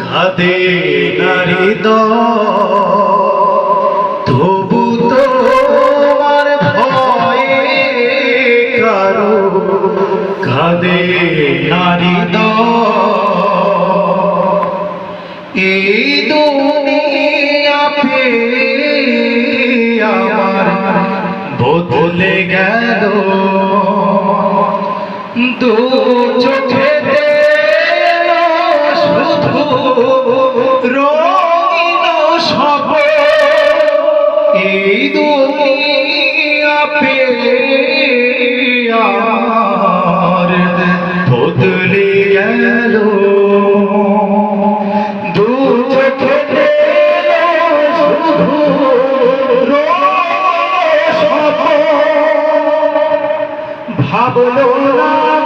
কাঁদে নারী তবু তোমার ভয়ে কারও। কাঁদে নারী এই দুনিয়া পে আমার বদলে গেল। দু চোখে রঙিন সব এই দুনিয়া পে আমার বদলে গেল ভাবলো না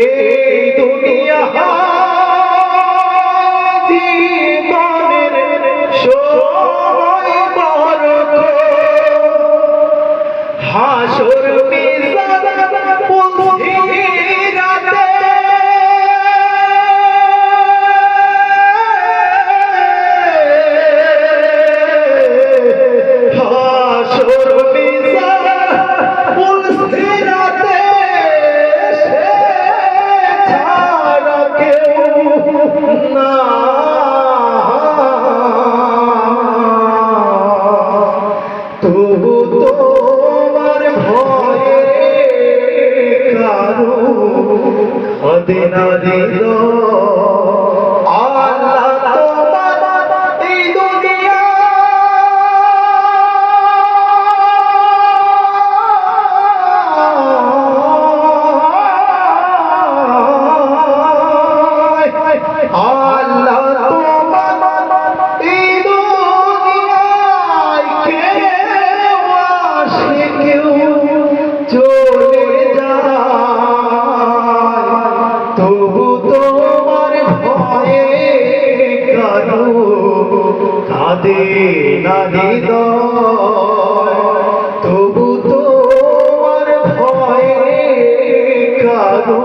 এই দুনিয়া কেউ না। তবু তোমার ভয়ে কারও হদে না দিল কাঁদে না হৃদয়। তবু তোমার ভয়ে কারও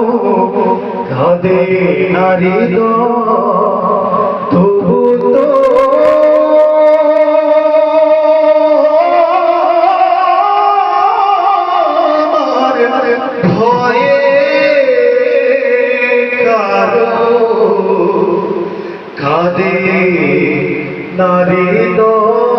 কাঁদে না হৃদয়। ভয়ে নারী দোষ